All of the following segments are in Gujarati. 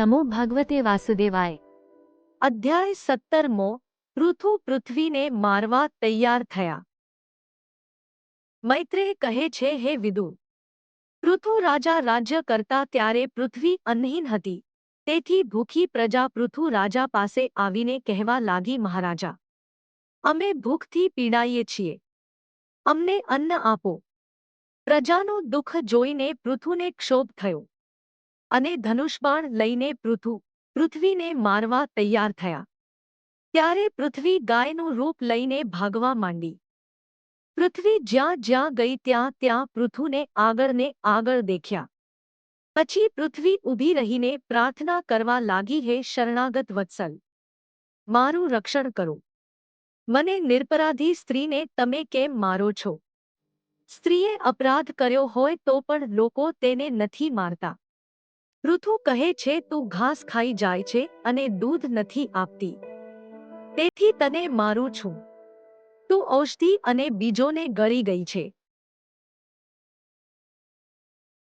નમો ભગવતે વાસુદેવાય અધ્યાય સત્તરમો પૃથુ પૃથ્વીને મારવા તૈયાર થયા મૈત્રેય કહે છે હે વિદુ પૃથુ રાજા રાજ્ય કરતા ત્યારે પૃથ્વી અન્નહીન હતી તેથી ભૂખી પ્રજા પૃથુ રાજા પાસે આવીને કહેવા લાગી, મહારાજા, અમે ભૂખથી પીડાઈએ છીએ, અમને અન્ન આપો. પ્રજાનું દુઃખ જોઈને પૃથુને ક્ષોભ થયો. અને ધનુષ્બાણ લઈને પૃથુ, પૃથ્વીને મારવા તૈયાર થયા. ત્યારે પૃથ્વી ગાયનું રૂપ લઈને ભાગવા માંડી. પૃથ્વી જ્યાં જ્યાં ગઈ ત્યાં ત્યાં પૃથુને આગળ ને આગળ દેખ્યા. પછી પૃથ્વી ઊભી રહીને પ્રાર્થના કરવા લાગી, હે શરણાગત વત્સલ, મારું રક્ષણ કરો. મને નિરપરાધી સ્ત્રીને તમે કેમ મારો છો? સ્ત્રીએ અપરાધ કર્યો હોય તો પણ લોકો તેને નથી મારતા. પૃથુ કહે છે, તું ઘાસ ખાઈ જાય છે અને દૂધ નથી આપતી. તેથી તને મારું છું. તું ઔષધિ અને બીજોને ગળી ગઈ છે.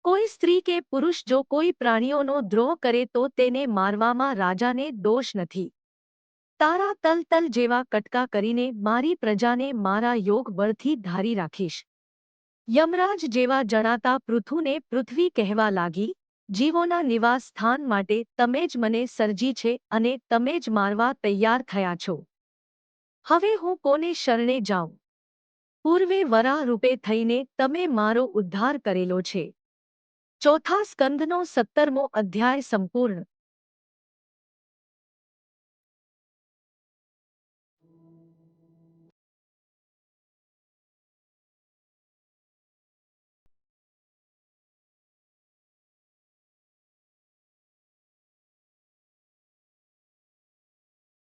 કોઈ સ્ત્રી કે પુરુષ જો કોઈ પ્રાણીઓનો દ્રોહ કરે તો તેને મારવામાં રાજાને દોષ નથી. તારા તલ તલ જેવા કટકા કરીને મારી પ્રજાને મારા યોગ બળથી ધારી રાખીશ. યમરાજ જેવા જણાતા પૃથુને પૃથ્વી કહેવા લાગી જીવોના નિવાસ સ્થાન માટે તમે જ મને સર્જી છે અને તમે જ મારવા તૈયાર થયા છો. હવે હું કોને શરણે જાઉં? પૂર્વે વરા રૂપે થઈને તમે મારો ઉદ્ધાર કરેલો છે. ચોથા સ્કંદનો સત્તરમો અધ્યાય સંપૂર્ણ.